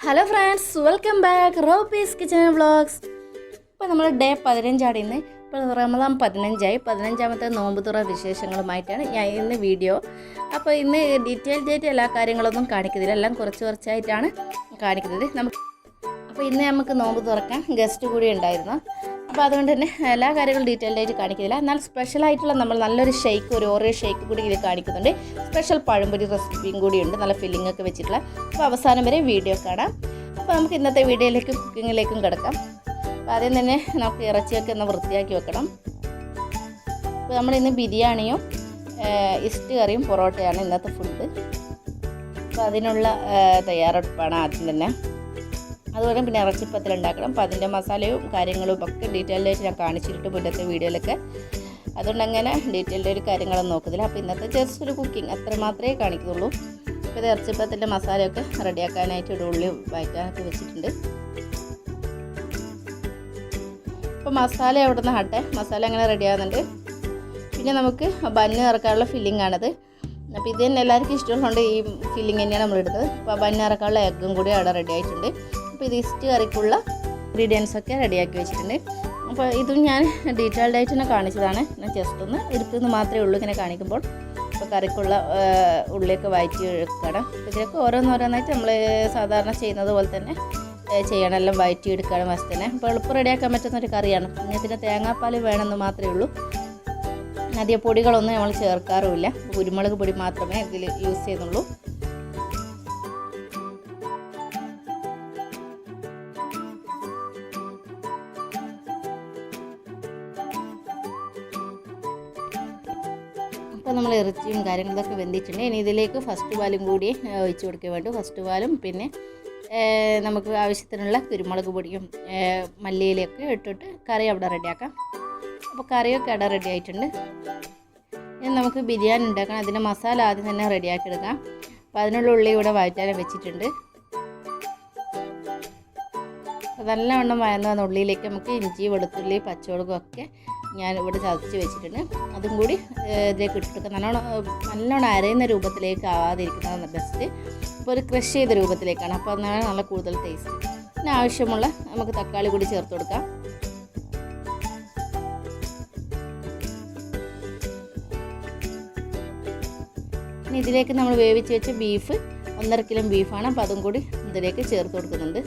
Hello friends welcome back Ropees kitchen vlogs ഇപ്പോൾ നമ്മൾ day പതിനഞ്ചാണ് ഇപ്പോൾ റമദാൻ പതിനഞ്ചായി. പതിനഞ്ചാമത്തെ നോമ്പ് തുറ വിശേഷങ്ങളുമായിട്ടാണ് ഞാൻ ഇന്ന് വീഡിയോ അപ്പോൾ ഇന്ന് ഡീറ്റെയിൽഡ് ആയിട്ട് എല്ലാ കാര്യങ്ങളൊന്നും കാണിക്കുന്നില്ല. എല്ലാം കുറച്ച് കുറച്ചായിട്ടാണ് കാണിക്കുന്നത്. നമുക്ക് അപ്പോൾ ഇന്ന് നമുക്ക് നോമ്പ് തുറക്കാൻ ഗസ്റ്റ് കൂടി ഉണ്ടായിരുന്നു. അപ്പോൾ അതുകൊണ്ട് തന്നെ എല്ലാ കാര്യങ്ങളും ഡീറ്റെയിൽഡ് ആയിട്ട് കാണിക്കുന്നില്ല. എന്നാൽ സ്പെഷ്യലായിട്ടുള്ള നമ്മൾ നല്ലൊരു ഷേക്ക് ഒരു ഓറിയോ ഷേക്ക് കൂടി ഇതിൽ കാണിക്കുന്നുണ്ട്. സ്പെഷ്യൽ പഴംപൊരി റെസിപ്പിയും കൂടിയുണ്ട്. നല്ല ഫില്ലിംഗ് ഒക്കെ വെച്ചിട്ടുള്ള. അപ്പോൾ അവസാനം വരെ വീഡിയോ കാണാം. അപ്പോൾ നമുക്ക് ഇന്നത്തെ വീഡിയോയിലേക്കും കുക്കിങ്ങിലേക്കും കിടക്കാം. അപ്പോൾ ആദ്യം തന്നെ നമുക്ക് ഇറച്ചിയൊക്കെ ഒന്ന് വൃത്തിയാക്കി വെക്കണം. അപ്പോൾ നമ്മളിന്ന് ബിരിയാണിയും ഇസ്റ്റ് കറിയും പൊറോട്ടയാണ് ഇന്നത്തെ ഫുഡ് അപ്പോൾ അതിനുള്ള തയ്യാറെടുപ്പാണ് ആദ്യം തന്നെ. അതുപോലെ പിന്നെ ഇറച്ചിപ്പത്തിൽ ഉണ്ടാക്കണം അപ്പോൾ അതിന്റെ മസാലയും കാര്യങ്ങളും ഒക്കെ ഡീറ്റെയിൽഡ് ആയിട്ട് ഞാൻ കാണിച്ചിട്ട് മുന്നത്തെ വീഡിയോയിലൊക്കെ. അതുകൊണ്ട് അങ്ങനെ ഡീറ്റെയിൽഡ് ഒരു കാര്യങ്ങളൊന്നും നോക്കുന്നില്ല. അപ്പോൾ ഇന്നത്തെ ജസ്റ്റ് ഒരു കുക്കിംഗ് അത്ര മാത്രമേ കാണിക്കുന്നുള്ളൂ. അപ്പോൾ ഇത് ഇറച്ചിപ്പത്തിന്റെ മസാലയൊക്കെ റെഡിയാക്കാനായിട്ട് ഒരു ഉള്ളി വഴറ്റാനൊക്കെ വെച്ചിട്ടുണ്ട്. അപ്പോൾ മസാല അവിടെ നിന്ന് ആട്ടെ. മസാല അങ്ങനെ റെഡി ആകുന്നുണ്ട് പിന്നെ നമുക്ക് ബന്ന് ഇറക്കാനുള്ള ഫില്ലിംഗ് ആണത് അപ്പോൾ ഇത് തന്നെ എല്ലാവർക്കും ഇഷ്ടമുള്ളതുകൊണ്ട് ഈ ഫില്ലിംഗ് തന്നെയാണ് നമ്മൾ എടുത്തത് അപ്പോൾ ബന്ന് ഇറക്കാനുള്ള എഗ്ഗും കൂടി അവിടെ റെഡി ആയിട്ടുണ്ട് അപ്പോൾ ഇത് ഇസ്റ്റ് കറിക്കുള്ള ഇൻഗ്രീഡിയൻസ് ഒക്കെ റെഡിയാക്കി വെച്ചിട്ടുണ്ട്. അപ്പോൾ ഇതും ഞാൻ ഡീറ്റെയിൽഡ് ആയിട്ട് തന്നെ കാണിച്ചതാണ്. ഞാൻ ജസ്റ്റ് ഒന്ന് ഇരുത്തുന്ന മാത്രമേ ഉള്ളൂ ഇങ്ങനെ കാണിക്കുമ്പോൾ. അപ്പോൾ കറിക്കുള്ള ഉള്ളിയൊക്കെ വഴറ്റി എടുക്കണം. ഇതിലൊക്കെ ഓരോന്നോരോന്നായിട്ട് നമ്മൾ സാധാരണ ചെയ്യുന്നത് പോലെ തന്നെ ചെയ്യണം. എല്ലാം വഴറ്റി എടുക്കണം ഫസ്റ്റ് തന്നെ അപ്പോൾ എളുപ്പം റെഡിയാക്കാൻ പറ്റുന്ന ഒരു കറിയാണ്. പിന്നെ ഇതിന് തേങ്ങാപ്പാൽ വേണമെന്ന് മാത്രമേ ഉള്ളൂ. അധിക പൊടികളൊന്നും നമ്മൾ ചേർക്കാറുമില്ല. കുരുമുളക് പൊടി മാത്രമേ ഇതിൽ യൂസ് ചെയ്യുന്നുള്ളൂ. അപ്പോൾ നമ്മൾ ഇറച്ചിയും കാര്യങ്ങളൊക്കെ വെന്തിച്ചിട്ടുണ്ട് ഇനി ഇതിലേക്ക് ഫസ്റ്റ് പാലും കൂടി ഒഴിച്ചു കൊടുക്കാൻ വേണ്ടു ഫസ്റ്റ് പാലും പിന്നെ നമുക്ക് ആവശ്യത്തിനുള്ള കുരുമുളക് പൊടിയും മല്ലിയിലൊക്കെ ഇട്ടിട്ട് കറി അവിടെ റെഡിയാക്കാം. അപ്പോൾ കറിയൊക്കെ അവിടെ റെഡി ആയിട്ടുണ്ട്. ഇനി നമുക്ക് ബിരിയാണി ഉണ്ടാക്കണം. അതിന്റെ മസാല ആദ്യം തന്നെ റെഡിയാക്കി എടുക്കാം. അപ്പോൾ അതിനുള്ള ഉള്ളി ഇവിടെ വഴറ്റാൻ വെച്ചിട്ടുണ്ട്. നല്ലവണ്ണം വഴന്ന വന്ന ഉള്ളിയിലേക്ക് നമുക്ക് ഇഞ്ചി വെളുത്തുള്ളി പച്ചമുളകും ഒക്കെ ഞാൻ ഇവിടെ ചതച്ച് വെച്ചിട്ടുണ്ട്. അതും കൂടി ഇതിലേക്ക് ഇട്ടിട്ട് നല്ലോണം നല്ലോണം അരയുന്ന രൂപത്തിലേക്ക് ആവാതിരിക്കുന്നതാണ് ബെസ്റ്റ് അപ്പോൾ ഒരു ക്രഷ് ചെയ്ത രൂപത്തിലേക്കാണ്. അപ്പോൾ അതാണ് നല്ല കൂടുതൽ ടേസ്റ്റ് പിന്നെ ആവശ്യമുള്ള നമുക്ക് തക്കാളി കൂടി ചേർത്ത് കൊടുക്കാം. പിന്നെ ഇതിലേക്ക് നമ്മൾ വേവിച്ച് വെച്ച ബീഫ് ഒന്നര കിലോ ബീഫാണ് അപ്പോൾ അതും കൂടി ഇതിലേക്ക് ചേർത്ത് കൊടുക്കുന്നുണ്ട്.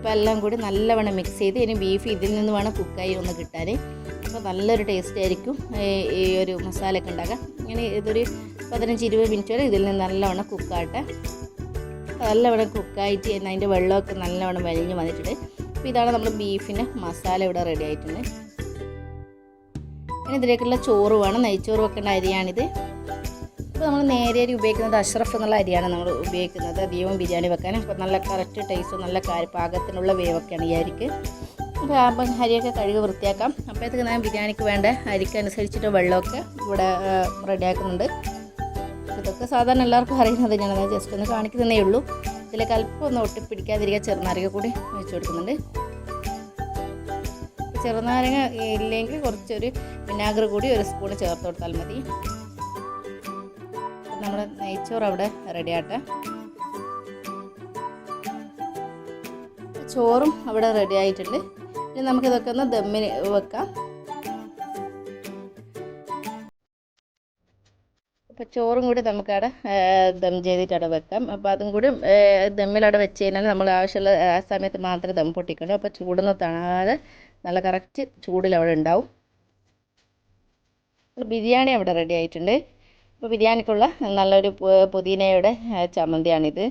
അപ്പോൾ എല്ലാം കൂടി നല്ലവണ്ണം മിക്സ് ചെയ്ത് ഇനി ബീഫ് ഇതിൽ നിന്ന് വേണം കുക്കായി ഒന്ന് കിട്ടാൻ അപ്പോൾ നല്ലൊരു ടേസ്റ്റ് ആയിരിക്കും ഈ- ഒരു മസാലയൊക്കെ ഉണ്ടാക്കാൻ. ഇങ്ങനെ ഇതൊരു പതിനഞ്ച് ഇരുപത് മിനിറ്റ് വരെ ഇതിൽ നിന്ന് നല്ലവണ്ണം കുക്കാട്ടെ നല്ലവണ്ണം കുക്കായിട്ട് അതിന്റെ വെള്ളമൊക്കെ നല്ലവണ്ണം വലിഞ്ഞ് വന്നിട്ടുണ്ട്. അപ്പോൾ ഇതാണ് നമ്മൾ ബീഫിന്റെ മസാല ഇവിടെ റെഡി ആയിട്ടുണ്ട്. ഇനി ഇതിലേക്കുള്ള ചോറ് വേണം. നെയ്ച്ചോറ് വെക്കേണ്ട അരിയാണിത്. ഇപ്പോൾ നമ്മൾ നേരെ അരി ഉപയോഗിക്കുന്നത് അഷ്റഫ് എന്നുള്ള അരിയാണ് നമ്മൾ ഉപയോഗിക്കുന്നത്. അധികവും ബിരിയാണി വെക്കാൻ അപ്പോൾ നല്ല കറക്റ്റ് ടേസ്റ്റും നല്ല പാകത്തിനുള്ള വേവൊക്കെയാണ് ഈ അരിക്ക്. അപ്പോൾ അപ്പം അരിയൊക്കെ കഴുകി വൃത്തിയാക്കാം. അപ്പോഴത്തേക്ക് ഞാൻ ബിരിയാണിക്ക് വേണ്ട അരിക്ക് അനുസരിച്ചിട്ട് വെള്ളമൊക്കെ ഇവിടെ റെഡിയാക്കുന്നുണ്ട്. ഇതൊക്കെ സാധാരണ എല്ലാവർക്കും അറിയുന്നത് തന്നെയാണ് ജസ്റ്റ് ഒന്ന് കാണിക്കുന്നതേ ഉള്ളൂ. ഇതിലേക്ക് അല്പം ഒന്ന് ഒട്ടിപ്പിടിക്കാതിരിക്കുക ചെറുനാരങ്ങ കൂടി വെച്ച് കൊടുക്കുന്നുണ്ട്. ചെറുനാരങ്ങ ഇല്ലെങ്കിൽ കുറച്ചൊരു വിനാഗിരി കൂടി ഒരു സ്പൂൺ ചേർത്ത് കൊടുത്താൽ മതി. നമ്മുടെ നെയ്ച്ചോറ് അവിടെ റെഡി ആട്ടെ ചോറും അവിടെ റെഡി ആയിട്ടുണ്ട് ഇനി നമുക്കിതൊക്കെ ഒന്ന് ദമ്മിന് വെക്കാം. അപ്പോൾ ചോറും കൂടി നമുക്കവിടെ ദം ചെയ്തിട്ട് അവിടെ വെക്കാം. അപ്പോൾ അതും കൂടി ദമ്മിലവിടെ വെച്ച് കഴിഞ്ഞാൽ നമ്മൾ ആവശ്യമുള്ള ആ സമയത്ത് മാത്രമേ ദം പൊട്ടിക്കണം അപ്പോൾ ചൂടൊന്നും തണാതെ നല്ല കറക്റ്റ് ചൂടിൽ അവിടെ ഉണ്ടാവും ബിരിയാണി അവിടെ റെഡി ആയിട്ടുണ്ട് അപ്പോൾ ബിരിയാണിക്കുള്ള നല്ലൊരു പുതിനയുടെ ചമ്മന്തിയാണിത്.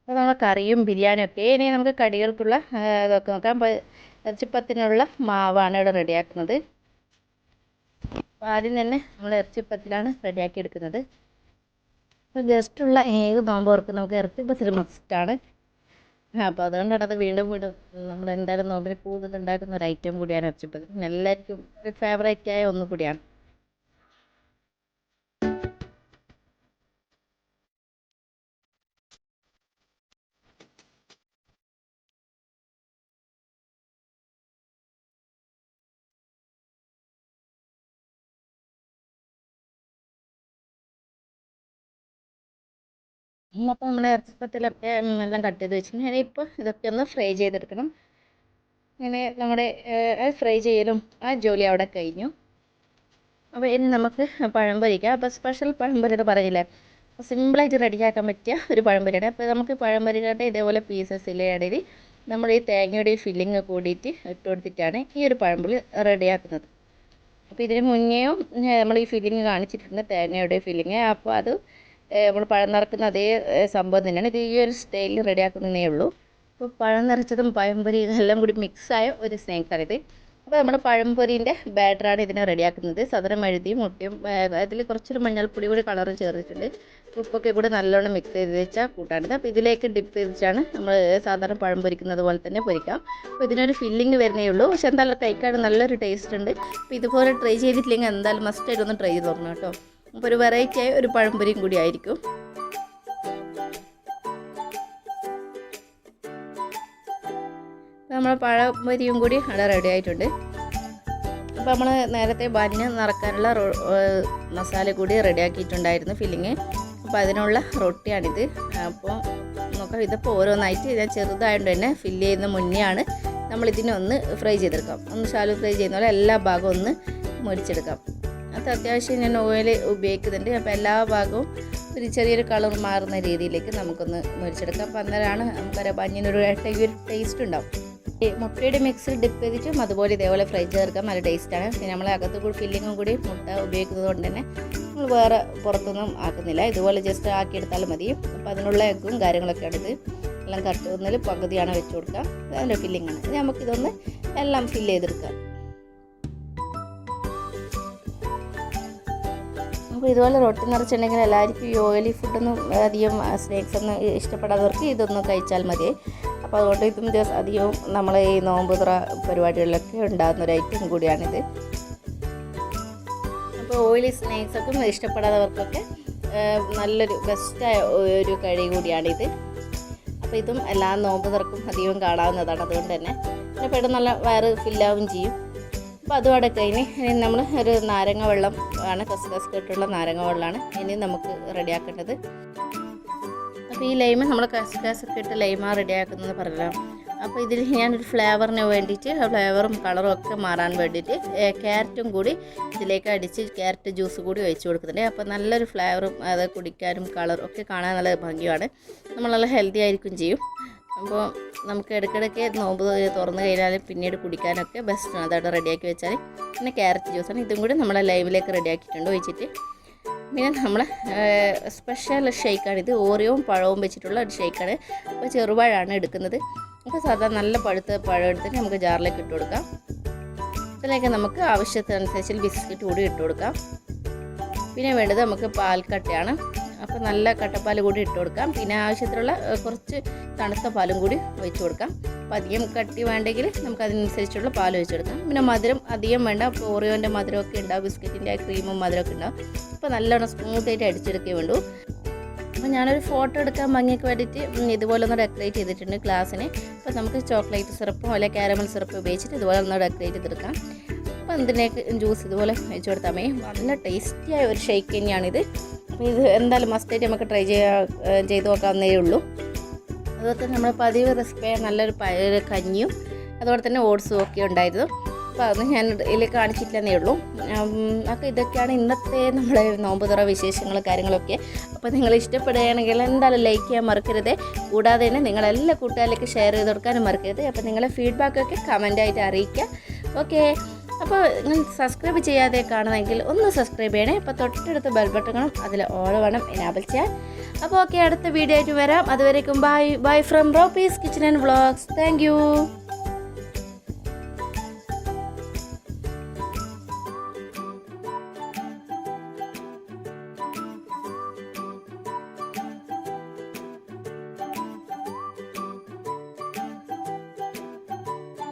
അപ്പോൾ നമ്മൾ കറിയും ബിരിയാണിയും ഒക്കെ ഇനി നമുക്ക് കടികൾക്കുള്ള ഇതൊക്കെ നോക്കാം. അപ്പോൾ ഇറച്ചിപ്പത്തിനുള്ള മാവാണ് ഇവിടെ റെഡിയാക്കുന്നത്. അപ്പോൾ ആദ്യം തന്നെ നമ്മൾ ഇറച്ചിപ്പത്തിലാണ് റെഡിയാക്കി എടുക്കുന്നത്. അപ്പോൾ ജസ്റ്റുള്ള ഏത് നോമ്പ് ഓർക്ക് നമുക്ക് ഇറച്ചിപ്പത്തിൽ മസ്റ്റാണ് അപ്പോൾ അതുകൊണ്ടാണ് അത് വീണ്ടും വീണ്ടും നമ്മൾ എന്തായാലും നോമ്പിന് കൂടുതൽ ഉണ്ടാക്കുന്ന ഒരു ഐറ്റം കൂടിയാണ് ഇറച്ചിപ്പത്തിരി എല്ലാവർക്കും ഒരു ഫേവറേറ്റ് ആയ ഒന്ന് കൂടിയാണ് അപ്പോൾ നമ്മൾ ഇറച്ചിപ്പത്തിലൊക്കെ എല്ലാം കട്ട് ചെയ്ത് വെച്ചിട്ടുണ്ട് ഇപ്പോൾ ഇതൊക്കെ ഒന്ന് ഫ്രൈ ചെയ്തെടുക്കണം. അങ്ങനെ നമ്മുടെ ഫ്രൈ ചെയ്യലും ആ ജോലി അവിടെ കഴിഞ്ഞു. അപ്പോൾ ഇനി നമുക്ക് പഴം പൊരിക്കാം. അപ്പോൾ സ്പെഷ്യൽ പഴം എന്ന് പറയില്ലേ? സിമ്പിളായിട്ട് റെഡിയാക്കാൻ പറ്റിയ ഒരു പഴം പൊരിയാണ്. അപ്പോൾ നമുക്ക് പഴം പൊരിയുടെ ഇതേപോലെ പീസസിലെ ഇടയിൽ നമ്മൾ ഈ തേങ്ങയുടെ ഫില്ലിങ് കൂടിയിട്ട് ഇട്ട് കൊടുത്തിട്ടാണ് ഈ ഒരു പഴംപൊരി റെഡിയാക്കുന്നത് അപ്പോൾ ഇതിന് മുന്നേയും നമ്മൾ ഈ ഫില്ലിങ് കാണിച്ചിട്ടുണ്ട് തേങ്ങയുടെ ഫില്ലിങ് അപ്പോൾ അത് നമ്മൾ പഴം നിറക്കുന്ന അതേ സംഭവം തന്നെയാണ്. ഇത് ഈ ഒരു സ്റ്റൈലിൽ റെഡിയാക്കുന്നതേ ഉള്ളൂ. അപ്പോൾ പഴം നിറച്ചതും പഴംപൊരിയും എല്ലാം കൂടി മിക്സായ ഒരു സ്നാക്സാണിത് അപ്പോൾ നമ്മൾ പഴംപൊരിന്റെ ബാറ്ററാണ് ഇതിന് റെഡിയാക്കുന്നത്. സാധാരണ മഴുതിയും മുട്ടയും അതിൽ കുറച്ചൊരു മഞ്ഞൾപ്പൊടി കൂടി കളറും ചേർത്തിട്ടുണ്ട്. ഉപ്പൊക്കെ കൂടെ നല്ലോണം മിക്സ് ചെയ്ത് വെച്ചാൽ കൂട്ടാണിത് അപ്പോൾ ഇതിലേക്ക് ഡിപ്പ് ചെയ്തിട്ടാണ് നമ്മൾ സാധാരണ പഴം പൊരിക്കുന്നത് പോലെ തന്നെ പൊരിക്കാം. അപ്പോൾ ഇതിനൊരു ഫില്ലിങ് വരുന്നേ ഉള്ളൂ. പക്ഷെ എന്തായാലും കഴിക്കാൻ നല്ലൊരു ടേസ്റ്റ് ഉണ്ട്. അപ്പോൾ ഇതുപോലെ ട്രൈ ചെയ്തിട്ടില്ലെങ്കിൽ എന്തായാലും മസ്റ്റായിട്ട് ഒന്ന് ട്രൈ ചെയ്ത് നോക്കണം കേട്ടോ. അപ്പോൾ ഒരു വെറൈറ്റി ആയ ഒരു പഴംപൊരിയും കൂടി ആയിരിക്കും. നമ്മൾ പഴംപൊരിയും കൂടി അവിടെ റെഡി ആയിട്ടുണ്ട്. അപ്പോൾ നമ്മൾ നേരത്തെ ബന്നിന് നിറക്കാനുള്ള മസാല കൂടി റെഡിയാക്കിയിട്ടുണ്ടായിരുന്നു ഫില്ലിങ് അപ്പോൾ അതിനുള്ള റൊട്ടിയാണിത്. അപ്പോൾ നോക്കാം ഇതിപ്പോൾ ഓരോന്നായിട്ട് ഞാൻ ചെറുതായതുകൊണ്ട് തന്നെ ഫില്ല് ചെയ്യുന്ന മുന്നെയാണ് നമ്മളിതിനൊന്ന് ഫ്രൈ ചെയ്തെടുക്കാം. ഒന്ന് ശാലു ഫ്രൈ ചെയ്യുന്ന പോലെ എല്ലാ ഭാഗവും ഒന്ന് മുരിച്ചെടുക്കാം അത് അത്യാവശ്യം ഞാൻ ഓയിൽ ഉപയോഗിക്കുന്നുണ്ട്. അപ്പോൾ എല്ലാ ഭാഗവും ഒരു ചെറിയൊരു കളർ മാറുന്ന രീതിയിലേക്ക് നമുക്കൊന്ന് മുരിച്ചെടുക്കാം അപ്പം അന്നേരമാണ് നമുക്കറിയാം ബഞ്ഞിനൊരു ഒരു ടേസ്റ്റ് ഉണ്ടാവും. മുട്ടയുടെ മിക്സിൽ ഡിപ്പ് ചെയ്തിട്ടും അതുപോലെ ഇതേപോലെ ഫ്രൈ ചേർക്കാൻ നല്ല ടേസ്റ്റാണ് പിന്നെ നമ്മൾ അകത്ത് കൂടി ഫില്ലിങ്ങും കൂടി മുട്ട ഉപയോഗിക്കുന്നത് കൊണ്ട് തന്നെ നമ്മൾ വേറെ പുറത്തൊന്നും ആക്കുന്നില്ല. ഇതുപോലെ ജസ്റ്റ് ആക്കിയെടുത്താലും മതി. അപ്പോൾ അതിനുള്ള എഗ്ഗും കാര്യങ്ങളൊക്കെ എടുത്ത് എല്ലാം കട്ട് ഒന്നിൽ പകുതിയാണ് വെച്ച് കൊടുക്കുക. അതിന്റെ ഫില്ലിങ്ങാണ് നമുക്ക് നമുക്കിതൊന്ന് എല്ലാം ഫില്ല് ചെയ്തെടുക്കാം. അപ്പോൾ ഇതുപോലെ റൊട്ടി നിറച്ചിട്ടുണ്ടെങ്കിൽ എല്ലാവർക്കും ഈ ഓയിലി ഫുഡൊന്നും അധികം സ്നാക്സ് ഒന്നും ഇഷ്ടപ്പെടാത്തവർക്ക് ഇതൊന്നും കഴിച്ചാൽ മതി. അപ്പോൾ അതുകൊണ്ട് ഇതും ദിവസം അധികവും നമ്മൾ ഈ നോമ്പ് തുറ പരിപാടികളിലൊക്കെ ഉണ്ടാകുന്ന ഒരു ഐറ്റം കൂടിയാണിത്. അപ്പോൾ ഓയിലി സ്നാക്സൊക്കെ ഇഷ്ടപ്പെടാത്തവർക്കൊക്കെ നല്ലൊരു ബെസ്റ്റായ ഒരു കഴി കൂടിയാണിത്. അപ്പോൾ ഇതും എല്ലാ നോമ്പ് തുറക്കും അധികം കാണാവുന്നതാണ് അതുകൊണ്ട് തന്നെ. പിന്നെ പെട്ടെന്ന് നല്ല വയറ് ഫില്ലാവും ചെയ്യും. അപ്പോൾ അതും അടക്കം കഴിഞ്ഞ് ഇനി നമ്മൾ ഒരു നാരങ്ങ വെള്ളം ആണ് കസ്കസ് കെട്ടുള്ള നാരങ്ങ വെള്ളമാണ് ഇനി നമുക്ക് റെഡിയാക്കേണ്ടത്. അപ്പോൾ ഈ ലൈമ് നമ്മൾ കസ്കസ് കെട്ട് ലൈമ റെഡിയാക്കുന്നത് പറഞ്ഞല്ലോ അപ്പോൾ ഇതിൽ ഞാനൊരു ഫ്ലേവറിന് വേണ്ടിയിട്ട് ഫ്ലേവറും കളറും ഒക്കെ മാറാൻ വേണ്ടിയിട്ട് ക്യാരറ്റും കൂടി ഇതിലേക്ക് അടിച്ച് ക്യാരറ്റ് ജ്യൂസ് കൂടി ഒഴിച്ച് കൊടുക്കുന്നുണ്ട്. അപ്പോൾ നല്ലൊരു ഫ്ലേവറും അത് കുടിക്കാനും കളറും ഒക്കെ കാണാൻ നല്ല ഭംഗിയാണ് നമ്മൾ നല്ല ഹെൽത്തി ആയിരിക്കും ചെയ്യും. അപ്പോൾ നമുക്ക് ഇടയ്ക്കിടയ്ക്ക് നോമ്പ് തുറന്നു കഴിഞ്ഞാൽ പിന്നീട് കുടിക്കാനൊക്കെ ബെസ്റ്റാണ് അതവിടെ റെഡിയാക്കി വെച്ചാൽ പിന്നെ ക്യാരറ്റ് ജ്യൂസാണ് ഇതും കൂടി നമ്മൾ ലൈമിലേക്ക് റെഡിയാക്കിയിട്ടുണ്ട് ഒഴിച്ചിട്ട്. പിന്നെ നമ്മൾ സ്പെഷ്യൽ ഷേക്കാണ് ഇത് ഓറിയവും പഴവും വെച്ചിട്ടുള്ള ഒരു ഷേക്കാണ് അപ്പോൾ ചെറുപഴമാണ് എടുക്കുന്നത്. അപ്പോൾ സാധാരണ നല്ല പഴുത്ത പഴം എടുത്തിട്ട് നമുക്ക് ജാറിലേക്ക് ഇട്ട് കൊടുക്കാം. ഇതിലേക്ക് നമുക്ക് ആവശ്യത്തിനനുസരിച്ച് ബിസ്ക്കറ്റ് കൂടി ഇട്ട് കൊടുക്കാം. പിന്നെ വേണ്ടത് നമുക്ക് പാൽക്കട്ടയാണ്. അപ്പോൾ നല്ല കട്ടപ്പാൽ കൂടി ഇട്ട് കൊടുക്കാം. പിന്നെ ആവശ്യത്തിനുള്ള കുറച്ച് തണുത്ത പാലും കൂടി ഒഴിച്ച് കൊടുക്കാം. അപ്പോൾ അധികം കട്ടി വേണ്ടെങ്കിൽ നമുക്ക് അതിനനുസരിച്ചുള്ള പാൽ ഒഴിച്ച് കൊടുക്കാം. പിന്നെ മധുരം അധികം വേണ്ട. അപ്പോൾ ഓറിയോന്റെ മധുരമൊക്കെ ഉണ്ടാവും ബിസ്ക്കറ്റിന്റെ ക്രീമും മധുരമൊക്കെ ഉണ്ടാവും. അപ്പോൾ നല്ലോണം സ്മൂത്തായിട്ട് അടിച്ചെടുക്കേ വേണ്ടൂ. അപ്പോൾ ഞാനൊരു ഫോട്ടോ എടുക്കാൻ ഭംഗിക്ക് വേണ്ടിയിട്ട് ഇതുപോലെ ഒന്ന് ഡെക്കറേറ്റ് ചെയ്തിട്ടുണ്ട് ഗ്ലാസ്സിന്. അപ്പോൾ നമുക്ക് ചോക്ലേറ്റ് സിറപ്പോ അല്ലെ കാരമൽ സിറപ്പ് ഉപയോഗിച്ചിട്ട് ഇതുപോലെ ഒന്ന് ഡെക്കറേറ്റ് ചെയ്തെടുക്കാം. അപ്പോൾ എന്തിനേക്ക് ജ്യൂസ് ഇതുപോലെ വെച്ച് കൊടുത്താൽ മതി. നല്ല ടേസ്റ്റിയായ ഒരു ഷേക്ക് തന്നെയാണിത്. ഇത് എന്തായാലും മസ്റ്റായിട്ട് നമുക്ക് ട്രൈ ചെയ്യാ ചെയ്ത് നോക്കാവുന്നേ ഉള്ളൂ. അതുപോലെ തന്നെ നമ്മൾ പതിവ് റെസിപ്പിയായ നല്ലൊരു പയർ കഞ്ഞിയും അതുപോലെ തന്നെ ഓട്സും ഒക്കെ ഉണ്ടായിരുന്നു. അപ്പോൾ അതൊന്നും ഞാൻ ഇതിൽ കാണിച്ചിട്ടില്ലെന്നേ ഉള്ളൂ. അപ്പോൾ ഇതൊക്കെയാണ് ഇന്നത്തെ നമ്മുടെ നോമ്പ് തുറ വിശേഷങ്ങളും കാര്യങ്ങളൊക്കെ. അപ്പോൾ നിങ്ങൾ ഇഷ്ടപ്പെടുകയാണെങ്കിൽ എന്തായാലും ലൈക്ക് ചെയ്യാൻ മറക്കരുത്. കൂടാതെ തന്നെ നിങ്ങളെല്ലാ കൂട്ടുകാരിലേക്ക് ഷെയർ ചെയ്ത് കൊടുക്കാനും മറക്കരുത്. അപ്പോൾ നിങ്ങളെ ഫീഡ്ബാക്കൊക്കെ കമന്റായിട്ട് അറിയിക്കുക. ഓക്കെ അപ്പോൾ നിങ്ങൾ സബ്സ്ക്രൈബ് ചെയ്യാതെ കാണുമെങ്കിൽ ഒന്ന് സബ്സ്ക്രൈബ് ചെയ്യണേ. അപ്പോൾ തൊട്ടടുത്ത ബെൽ ബട്ടണും അതിൽ ഓൾ വേണം എനാബിൾ ചെയ്യാൻ. അപ്പോൾ ഓക്കെ അടുത്ത വീഡിയോ ആയിട്ട് വരാം. അതുവരേക്കും ബൈ ബൈ ഫ്രം റോപ്പീസ് കിച്ചൻ ആൻഡ് വ്ളോഗ്സ് താങ്ക്